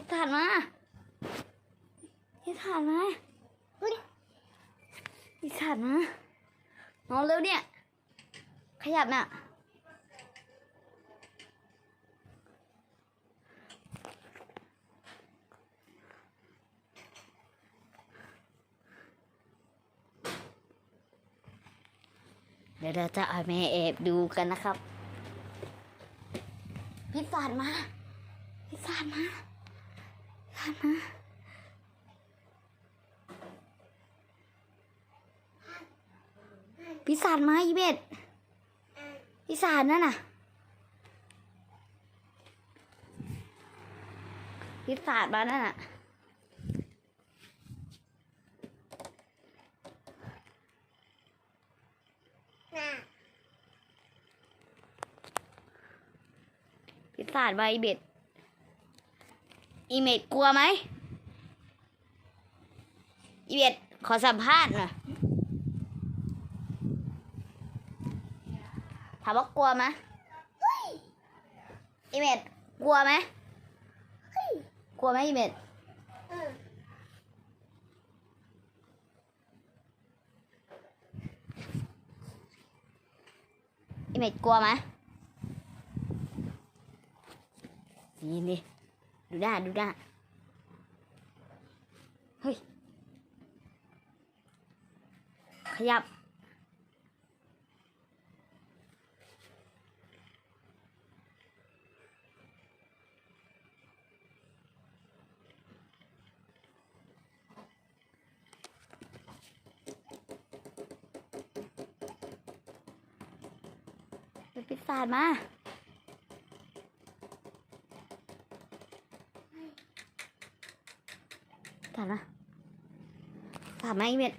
พี่ถาดมาพี่ถาดมาพี่ถาดมานอนเร็วเนี่ย ขยับน่ะเดี๋ยวเราจะเอาแม่แอบดูกันนะครับพี่านมาพี่านมา สานมาพี่สานมาอีเบ็ดพี่สานนั่นน่ะพี่สานมานั่นน่ะพิซซ่าใบเบ็ด อีเมดกลัวไหมอีเบ็ดขอสัมภาษณ์หน่อยถามว่ากลัวไหมอีเมดกลัวไหมกลัวไหมอีเมดอีเมดกลัวไหมนี่นี่ ดูด้าดูด้าเฮ้ย ขยับเป็นปีศาจมา ถามนะถามมาอีเม็ด